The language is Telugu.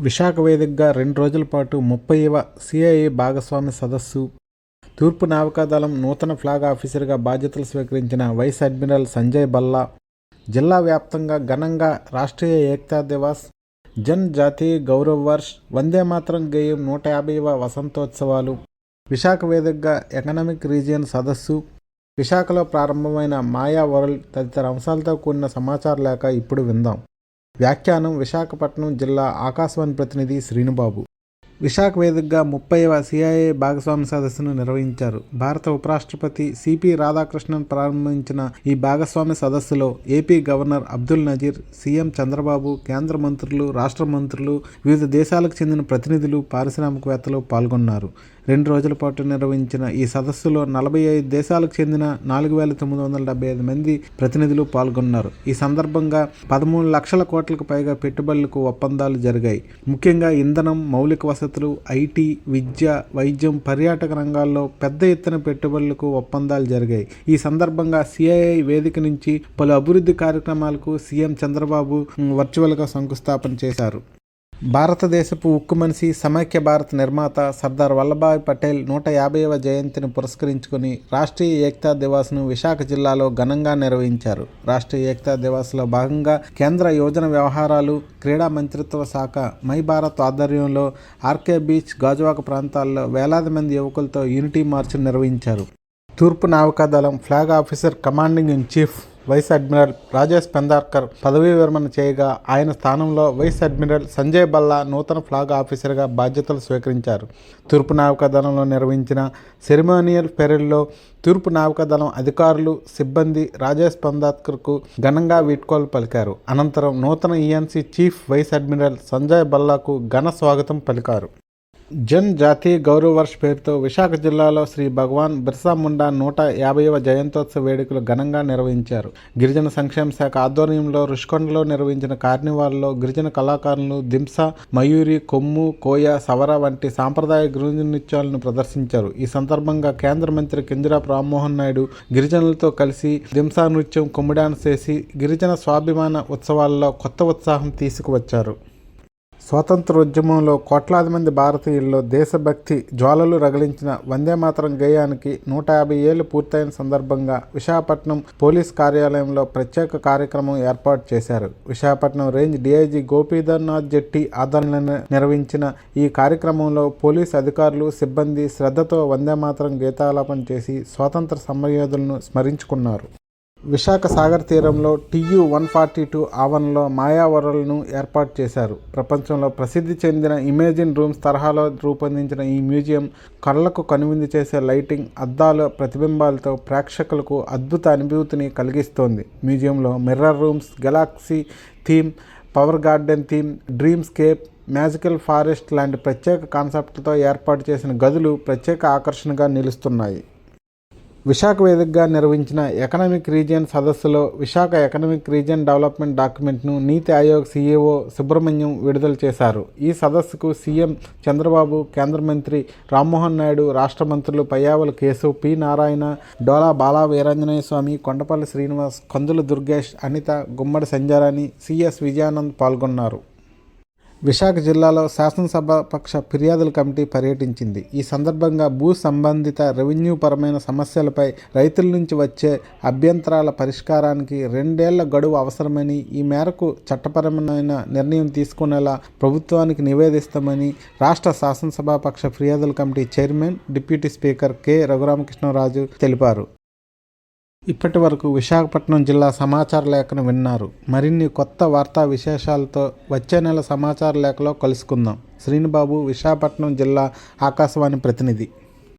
విశాఖ వేదికగా రెండు రోజుల పాటు ముప్పైవ సిఐఏ భాగస్వామి సదస్సు. తూర్పు నావికాదళం నూతన ఫ్లాగ్ ఆఫీసర్గా బాధ్యతలు స్వీకరించిన వైస్ అడ్మిరల్ సంజయ్ బల్లా జిల్లా వ్యాప్తంగా ఘనంగా రాష్ట్రీయ ఏక్తా దివాస్ జన్ జాతీయ గౌరవ్ వర్ష్ వందే మాత్రం గేయం నూట యాభైవ వసంతోత్సవాలు. విశాఖ వేదికగా ఎకనామిక్ రీజియన్ సదస్సు. విశాఖలో ప్రారంభమైన మాయా వరల్డ్ తదితర అంశాలతో కూడిన సమాచార లేఖ ఇప్పుడు విందాం. వ్యాఖ్యానం విశాఖపట్నం జిల్లా ఆకాశవాణి ప్రతినిధి శ్రీనుబాబు. విశాఖ వేదికగా ముప్పైవ సిఐఏ భాగస్వామి సదస్సును నిర్వహించారు. భారత ఉపరాష్ట్రపతి సిపి రాధాకృష్ణన్ ప్రారంభించిన ఈ భాగస్వామి సదస్సులో AP governor Abdul Nazir CM Chandrababu కేంద్ర మంత్రులు రాష్ట్ర మంత్రులు వివిధ దేశాలకు చెందిన ప్రతినిధులు పారిశ్రామికవేత్తలు పాల్గొన్నారు. రెండు రోజుల పాటు నిర్వహించిన ఈ సదస్సులో నలభై ఐదు దేశాలకు చెందిన నాలుగు వేల తొమ్మిది వందల డెబ్బై ఐదు మంది ప్రతినిధులు పాల్గొన్నారు. ఈ సందర్భంగా పదమూడు లక్షల కోట్లకు పైగా పెట్టుబడులకు ఒప్పందాలు జరిగాయి. ముఖ్యంగా ఇంధనం మౌలిక వసతులు ఐటీ విద్య వైద్యం పర్యాటక రంగాల్లో పెద్ద ఎత్తున పెట్టుబడులకు ఒప్పందాలు జరిగాయి. ఈ సందర్భంగా సిఐఐ వేదిక నుంచి పలు అభివృద్ధి కార్యక్రమాలకు సీఎం చంద్రబాబు వర్చువల్గా శంకుస్థాపన చేశారు. భారతదేశపు ఉక్కు మనిషి సమైక్య భారత్ నిర్మాత సర్దార్ వల్లభాయ్ పటేల్ నూట యాభైవ జయంతిని పురస్కరించుకుని రాష్ట్రీయ ఏకతా దివాస్ను విశాఖ జిల్లాలో ఘనంగా నిర్వహించారు. రాష్ట్రీయ ఏకతా దివాస్లో భాగంగా కేంద్ర యోజన వ్యవహారాలు క్రీడా మంత్రిత్వ శాఖ మై భారత్ ఆధ్వర్యంలో ఆర్కే బీచ్ గాజువాక ప్రాంతాల్లో వేలాది మంది యువకులతో యూనిటీ మార్చ్ నిర్వహించారు. తూర్పు నావికాదళం flag officer commanding in chief vice admiral Rajesh Pendharkar పదవీ విరమణ చేయగా ఆయన స్థానంలో వైస్ అడ్మిరల్ సంజయ్ బల్లా నూతన ఫ్లాగ్ ఆఫీసర్గా బాధ్యతలు స్వీకరించారు. తూర్పు నావికాదళంలో నిర్వహించిన సెరిమోనియల్ పెరేడ్లో తూర్పు నావికాదళం అధికారులు సిబ్బంది రాజేష్ పందాత్కర్కు ఘనంగా వీడ్కోలు పలికారు. అనంతరం నూతన ENC chief vice admiral Sanjay బల్లాకు ఘన స్వాగతం పలికారు. జన్ జాతి గౌరవ వర్ష్ పేరుతో విశాఖ జిల్లాలో శ్రీ భగవాన్ బిర్సా ముండా నూట యాభైవ జయంతోత్సవ వేడుకలు ఘనంగా నిర్వహించారు. గిరిజన సంక్షేమ శాఖ ఆధ్వర్యంలో రుషికొండలో నిర్వహించిన కార్నివాల్లో గిరిజన కళాకారులు దింస మయూరి కొమ్ము కోయ సవర వంటి సాంప్రదాయ గిరిజన నృత్యాలను ప్రదర్శించారు. ఈ సందర్భంగా కేంద్ర మంత్రి కింజరాపు రామ్మోహన్ నాయుడు గిరిజనులతో కలిసి దింసా నృత్యం కొమ్ముడాన్స్ చేసి గిరిజన స్వాభిమాన ఉత్సవాల్లో కొత్త ఉత్సాహం తీసుకువచ్చారు. స్వాతంత్రోద్యమంలో కోట్లాది మంది భారతీయుల్లో దేశభక్తి జ్వాలలు రగిలించిన వందే మాతరం గేయానికి నూట యాభై ఏళ్ళు పూర్తయిన సందర్భంగా విశాఖపట్నం పోలీస్ కార్యాలయంలో ప్రత్యేక కార్యక్రమం ఏర్పాటు చేశారు. విశాఖపట్నం రేంజ్ డీఐజీ గోపీధర్నాథ్ జెట్టి ఆధ్వర్యంలో నిర్వహించిన ఈ కార్యక్రమంలో పోలీస్ అధికారులు సిబ్బంది శ్రద్ధతో వందే మాతరం గీతాలాపన చేసి స్వాతంత్ర సమరయోధులను స్మరించుకున్నారు. విశాఖ సాగర్ తీరంలో టీయు వన్ ఫార్టీ టూ ఆవరణలో మాయావరలను ఏర్పాటు చేశారు. ప్రపంచంలో ప్రసిద్ధి చెందిన ఇమేజిన్ రూమ్స్ తరహాలో రూపొందించిన ఈ మ్యూజియం కళ్ళకు కనువిందు చేసే లైటింగ్ అద్దాల ప్రతిబింబాలతో ప్రేక్షకులకు అద్భుత అనుభూతిని కలిగిస్తోంది. మ్యూజియంలో mirror rooms galaxy theme power garden theme dreamscape magical forest లాంటి ప్రత్యేక కాన్సెప్ట్తో ఏర్పాటు చేసిన గదులు ప్రత్యేక ఆకర్షణగా నిలుస్తున్నాయి. విశాఖ వేదికగా నిర్వహించిన ఎకనామిక్ రీజియన్ సదస్సులో విశాఖ ఎకనామిక్ రీజియన్ డెవలప్మెంట్ డాక్యుమెంట్ను నీతి ఆయోగ్ సీఈఓ సుబ్రహ్మణ్యం విడుదల చేశారు. ఈ సదస్సుకు సీఎం చంద్రబాబు కేంద్ర మంత్రి రామ్మోహన్ నాయుడు రాష్ట్ర మంత్రులు పయ్యావల కేశవ్ పి నారాయణ డోలా బాలా వీరాంజనేయ స్వామి కొండపల్లి శ్రీనివాస్ కందుల దుర్గేష్ అనిత గుమ్మడి సంజారాణి సిఎస్ విజయానంద్ పాల్గొన్నారు. విశాఖ జిల్లాలో శాసనసభాపక్ష ఫిర్యాదుల కమిటీ పర్యటించింది. ఈ సందర్భంగా భూ సంబంధిత రెవెన్యూ పరమైన సమస్యలపై రైతుల నుంచి వచ్చే అభ్యంతరాల పరిష్కారానికి రెండేళ్ళ గడువు అవసరమని ఈ మేరకు చట్టపరమైన నిర్ణయం తీసుకునేలా ప్రభుత్వానికి నివేదిస్తామని రాష్ట్ర శాసనసభాపక్ష ఫిర్యాదుల committee chairman deputy speaker K. Raghuramakrishnaraju తెలిపారు. ఇప్పటి వరకు విశాఖపట్నం జిల్లా సమాచార లేఖను విన్నారు. మరిన్ని కొత్త వార్తా విశేషాలతో వచ్చే నెల సమాచార లేఖలో కలుసుకుందాం. శ్రీనిబాబు విశాఖపట్నం జిల్లా ఆకాశవాణి ప్రతినిధి.